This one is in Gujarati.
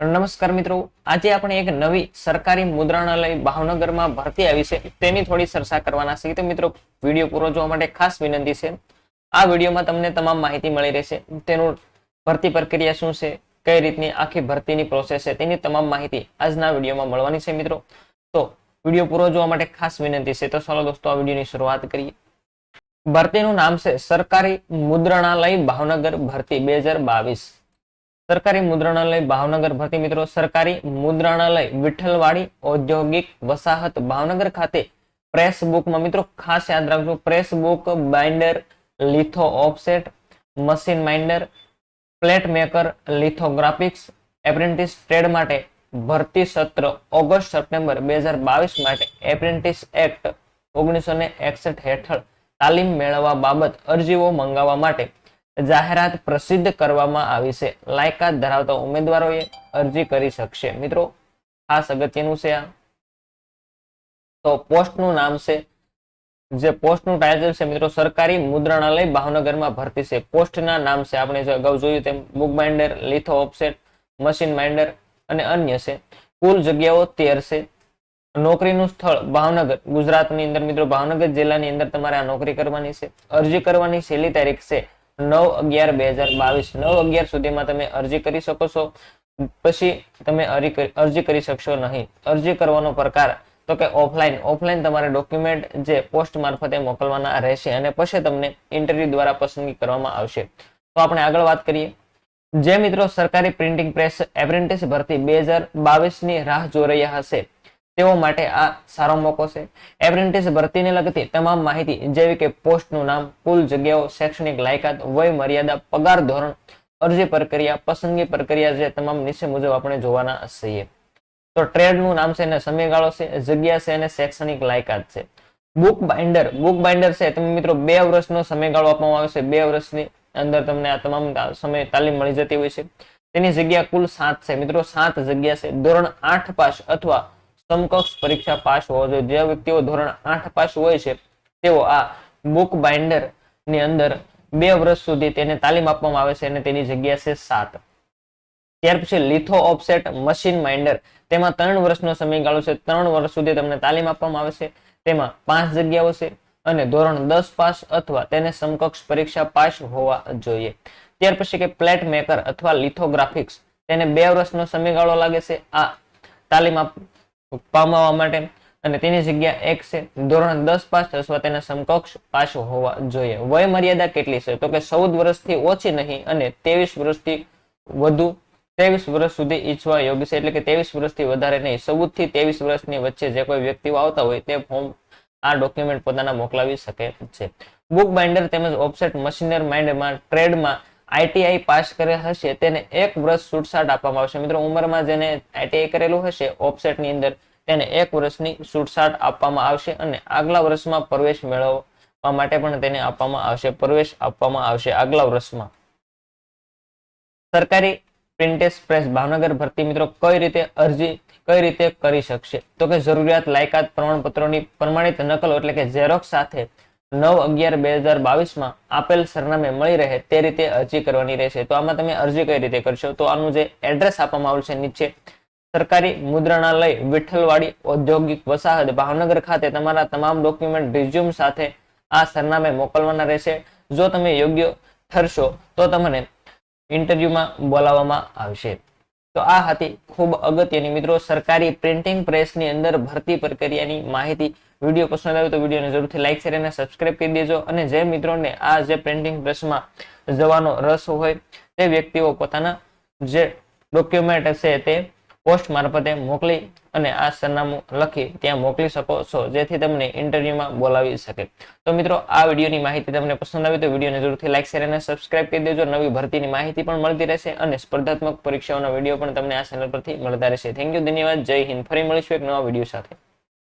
નમસ્કાર મિત્રો. આજે આપણે એક નવી સરકારી મુદ્રણાલય ભાવનગરમાં ભરતી આવી છે. તેની થોડી ચર્ચા કરવાના છે. તો મિત્રો, વીડિયો પૂરો જોવા માટે ખાસ વિનંતી છે. આ વિડીયોમાં તમને તમામ માહિતી મળી રહેશે. તેનું ભરતી પ્રક્રિયા શું છે? કઈ રીતની આખી ભરતીની પ્રોસેસ છે? તેની તમામ માહિતી આજના વિડીયોમાં મળવાની છે મિત્રો. તો વીડિયો પૂરો જોવા માટે ખાસ વિનંતી છે. તો ચાલો દોસ્તો, આ વિડીયોની શરૂઆત કરીએ. ભરતીનું નામ છે સરકારી મુદ્રણાલય ભાવનગર ભરતી બે હજાર બાવીસ. સરકારી મુદ્રણાલય ભાવનગર ભરતી મિત્રો, સરકારી મુદ્રણાલય વિઠ્ઠલવાડી ઔદ્યોગિક વસાહત ભાવનગર ખાતે પ્રેસ બુકમાં મિત્રો ખાસ યાદ રાખજો, press book, binder, litho offset, machine minder, plate maker, lithographics, apprentice trade માટે ભરતી સત્ર ઓગસ્ટ સપ્ટેમ્બર બે હજાર બાવીસ માટે એપ્રેન્ટિસ એક્ટ ઓગણીસો ને એકસઠ હેઠળ તાલીમ મેળવવા બાબત અરજીઓ મંગાવવા માટે જાહેરાત પ્રસિદ્ધ કરવામાં આવી છે. લાયકાત ધરાવતા ઉમેદવારોએ અરજી કરી શકશે. મિત્રો, ખાસ અગત્યનું છે આ. તો પોસ્ટનું નામ છે. જે પોસ્ટનું ટાઇટલ છે મિત્રો, સરકારી મુદ્રણાલય ભાવનગરમાં ભરતી છે. પોસ્ટના નામ છે. આપણે જે અગાઉ જોયું તેમ book binder, litho offset, machine binder અને અન્ય છે. કુલ જગ્યાઓ તેર છે. નોકરીનું સ્થળ ભાવનગર. ગુજરાતની અંદર મિત્રો, ભાવનગર જિલ્લાની અંદર તમારે આ નોકરી કરવાની છે. અરજી કરવાની છેલ્લી તારીખ છે નવ અગિયાર બે હજાર બાવીસ, નવ અગિયાર સુધીમાં તમે અરજી કરી શકો છો. પછી તમે અરજી કરી- શકશો નહીં. અરજી કરવાનો પ્રકાર તો કે ઓફલાઈન. ઓફલાઈન તમારે ડોક્યુમેન્ટ જે પોસ્ટ મારફતે મોકલવાના રહેશે અને પછી તમને ઇન્ટરવ્યુ દ્વારા પસંદગી કરવામાં આવશે. તો આપણે આગળ વાત કરીએ. જે મિત્રો સરકારી પ્રિન્ટિંગ પ્રેસ એપ્રેન્ટિસ ભરતી બે હજાર બાવીસની રાહ જોઈ રહ્યા હશે તેઓ માટે આ સારો મોકો છે. એપ્રેન્ટિસ ભરતીને લગતી તમામ માહિતી, જેવી કે પોસ્ટનું નામ, કુલ જગ્યાઓ, શૈક્ષણિક લાયકાત વય મર્યાદા પગાર ધોરણ, અરજી પ્રક્રિયા, પસંદગી પ્રક્રિયા જે તમામ નીચે મુજબ આપણે જોવાના છીએ. તો ટ્રેડનું નામ છે અને સમયગાળો છે, જગ્યા છે અને શૈક્ષણિક લાયકાત છે. બુક બાઇન્ડર બુક બાઇન્ડર છે, તમે મિત્રો બે વર્ષનો સમયગાળો આપવામાં આવે છે. બે વર્ષની અંદર તમને આ તમામ સમય તાલીમ મળી જતી હોય છે. તેની જગ્યા કુલ સાત છે. મિત્રો, સાત જગ્યા છે. ધોરણ આઠ પાસ અથવા સમકક્ષ પરીક્ષા પાસ હોવો જોઈએ. જે વ્યક્તિઓ ધોરણ આઠ પાસ હોય છે, તેઓ આ બુક બાઇન્ડરની અંદર બે વર્ષ સુધી તેને તાલીમ આપવામાં આવે છે અને તેની જગ્યા છે સાત. ત્યાર પછી લિથો ઓફસેટ મશીન માઇન્ડર તેમાં ત્રણ વર્ષનો સમયગાળો છે. ત્રણ વર્ષ સુધી તમને તાલીમ આપવામાં આવે છે. તેમાં પાંચ જગ્યાઓ છે અને ધોરણ દસ પાસ અથવા તેને સમકક્ષ પરીક્ષા પાસ હોવા જોઈએ. ત્યાર પછી કે પ્લેટ મેકર અથવા લિથોગ્રાફિક્સ તેને બે વર્ષનો સમયગાળો લાગે છે. આ તાલીમ આપ પામવા માટે અને તેની જગ્યા એક છે. ધોરણ દસ પાસ અથવા તેના સમકક્ષ પાસ હોવા જોઈએ. વય મર્યાદા કેટલી છે? તો કે ચૌદ વર્ષથી ઓછી નહીં અને ત્રેવીસ વર્ષથી વધુ. ત્રેવીસ વર્ષ સુધી ઈચ્છવા યોગ્ય છે એટલે કે ત્રેવીસ વર્ષથી વધારે નહીં. ચૌદથી ત્રેવીસ વર્ષની વચ્ચે જે કોઈ વ્યક્તિઓ આવતા હોય તે ફોર્મ આ ડોક્યુમેન્ટ પોતાના મોકલાવી શકે છે. બુક બાઇન્ડર તેમજ ઓફસેટ મશીનર માઇન્ડમાં ટ્રેડમાં આઈટીઆઈ પાસ કરેલ હશે, તેને એક વર્ષ છૂટછાટ આપવામાં આવશે. મિત્રો, ઉંમરમાં જેને આઈટીઆઈ કરેલું હશે, ઓફસેટની અંદર તેને એક વર્ષની છૂટછાટ આપવામાં આવશે અને આગલા વર્ષમાં પ્રવેશ મેળવવા માટે પણ તેને આપવામાં આવશે, પ્રવેશ આપવામાં આવશે આગલા વર્ષમાં. સરકારી પ્રિન્ટેસ પ્રેસ ભાવનગર ભરતી મિત્રો કઈ રીતે અરજી, કઈ રીતે કરી શકશે? તો કે જરૂરિયાત, લાયકાત, પ્રમાણપત્રોની પ્રમાણિત નકલો એટલે કે ઝેરોક્ષ સાથે નવ અગિયાર બે હજાર બાવીસમાં આપેલ સરનામે મળી રહે તે રીતે અરજી કરવાની રહેશે. તો આમાં તમે અરજી કઈ રીતે કરશો? તો આનું જે એડ્રેસ આપવામાં આવશે નીચે, સરકારી મુદ્રણાલય, વિઠ્ઠલવાડી ઔદ્યોગિક વસાહત, ભાવનગર ખાતે તમારા તમામ ડોક્યુમેન્ટ રિઝ્યુમ સાથે આ સરનામે મોકલવાના રહેશે. જો તમે યોગ્ય ઠરશો, તો તમને ઇન્ટરવ્યુમાં બોલાવવામાં આવશે. તો આ હતી ખૂબ અગત્યની. મિત્રો, સરકારી પ્રિન્ટિંગ પ્રેસની અંદર ભરતી પ્રક્રિયાની માહિતી વીડિયો પસંદ આવ્યો તો વિડીયોને જરૂરથી લાઈક શેર અને સબસ્ક્રાઇબ કરી દેજો. અને જે મિત્રોને આ જે પ્રિન્ટિંગ પ્રેસમાં જવાનો રસ હોય, તે વ્યક્તિઓ પોતાના જે ડોક્યુમેન્ટ હશે તે પોસ્ટ મારફતે મોકલી અને આ સરનામું લખી ત્યાં મોકલી શકો છો, જેથી તમને ઇન્ટરવ્યુમાં બોલાવી શકે. તો મિત્રો, આ વિડીયોની માહિતી તમને પસંદ આવી તો વિડીયોને જરૂરથી લાઈક શેર અને સબસ્ક્રાઇબ કરી દેજો. નવી ભરતીની માહિતી પણ મળતી રહેશે અને સ્પર્ધાત્મક પરીક્ષાઓના વીડિયો પણ તમને આ ચેનલ પરથી મળતા રહેશે. થેન્ક યુ ધન્યવાદ. જય હિન્દ. ફરી મળીશું એક નવા વીડિયો સાથે.